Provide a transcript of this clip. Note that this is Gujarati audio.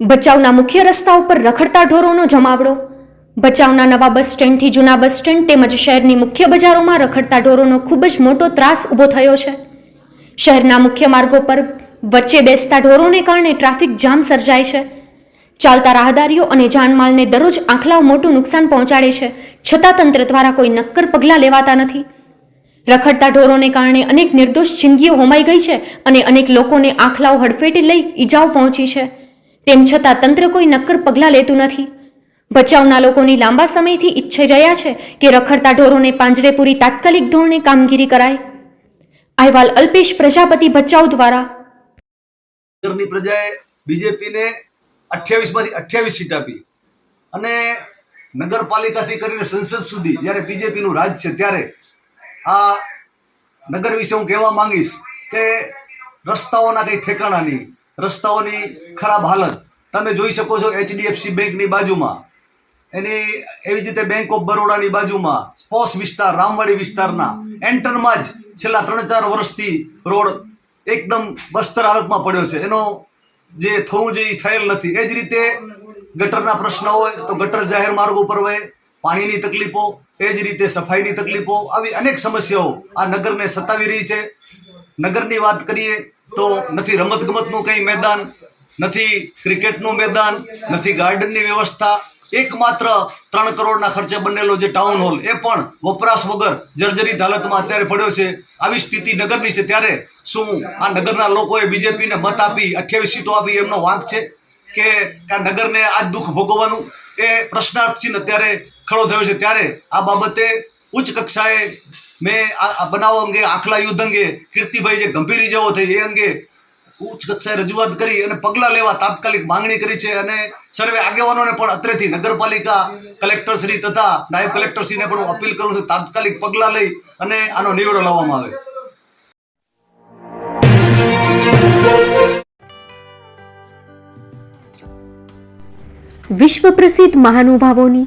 ભચાઉના મુખ્ય રસ્તા ઉપર રખડતા ઢોરોનો જમાવડો. ભચાઉના નવા બસ સ્ટેન્ડથી જૂના બસ સ્ટેન્ડ તેમજ શહેરની મુખ્ય બજારોમાં રખડતા ઢોરોનો ખૂબ જ મોટો ત્રાસ ઊભો થયો છે. શહેરના મુખ્ય માર્ગો પર વચ્ચે બેસતા ઢોરોને કારણે ટ્રાફિક જામ સર્જાય છે. ચાલતા રાહદારીઓ અને જાનમાલને દરરોજ આંખલાઓ મોટું નુકસાન પહોંચાડે છે. છતાં તંત્ર દ્વારા કોઈ નક્કર પગલાં લેવાતા નથી. રખડતા ઢોરોને કારણે અનેક નિર્દોષ જિંદગીઓ હોમાઈ ગઈ છે અને અનેક લોકોને આંખલાઓ હડફેટે લઈ ઈજાઓ પહોંચી છે. તેમ છતાં તંત્ર કોઈ નક્કર પગલાં લેતું નથી. બચાવના લોકોની લાંબા સમયથી ઈચ્છે રહ્યા છે કે રખડતા ઢોરોને પાંજરે પૂરી તાત્કાલિક ધોરણે કામગીરી કરાય. અહેવાલ અલ્પેશ પ્રજાપતિ ભચાઉ દ્વારા. પ્રજાએ બીજેપીને અઠ્યાવીસમાંથી અઠ્યાવીસ સીટ આપી. અને નગરપાલિકાથી કરીને સંસદ સુધી જ્યારે બીજેપીનું રાજ છે ત્યારે આ નગર વિશે હું કહેવા માંગીશ કે રસ્તાઓના કંઈ ઠેકાણા નહીં. રસ્તાઓની ખરાબ હાલત. તમે જોઈ શકો છો એચડીએફસી બેંકની બાજુમાં. એની એવી રીતે બેંક ઓફ બરોડાની બાજુમાં સ્પોસ વિસ્તાર, રામવાડી વિસ્તારના. એન્ટરમાં જ છેલ્લા ત્રણ ચાર વર્ષથી રોડ એકદમ બસ્તર હાલતમાં પડ્યો છે. એનો જે થવું જોઈએ થયેલ નથી. એ જ રીતે ગટરના પ્રશ્ન હોય તો ગટર જાહેર માર્ગ ઉપર હોય પાણીની તકલીફો, એ જ રીતે સફાઈની તકલીફો, આવી અનેક સમસ્યાઓ આ નગરને સતાવી રહી છે. નગરની વાત કરીએ તો નથી રમતગમતનું કંઈ મેદાન, નથી ક્રિકેટનું મેદાન, નથી ગાર્ડનની વ્યવસ્થા. એકમાત્ર ત્રણ કરોડના ખર્ચે બનેલો જે ટાઉન હોલ એ પણ વપરાશ વગર જર્જરિત હાલતમાં અત્યારે પડ્યો છે. આવી સ્થિતિ નગરની છે ત્યારે શું આ નગરના લોકોએ બીજેપીને મત આપી, અઠ્યાવીસ સીટો આપી એમનો વાંક છે કે આ નગરને આ દુઃખ ભોગવવાનું? એ પ્રશ્નાર્થ ચિહ્ન અત્યારે ખડો થયો છે. ત્યારે આ બાબતે ઉચ્ચ કક્ષાએ મેં આ બનાવ અંગે, આખલા યુદ્ધ અંગે, કીર્તિભાઈ જે ગંભીર ઇજાઓ થઈ, એ અંગે ઉચ્ચ કક્ષાએ રજૂઆત કરી અને પગલાં લેવા તાત્કાલિક માંગણી કરી છે અને સર્વે આગેવાનોને પણ અત્રેથી નગરપાલિકા કલેક્ટરશ્રી તથા નાયબ કલેક્ટરશ્રીને પણ હું અપીલ કરું છું, તાત્કાલિક પગલાં લઈ અને આનો નિવેડો લાવવામાં આવે. વિશ્વ પ્રસિદ્ધ મહાનુભાવોની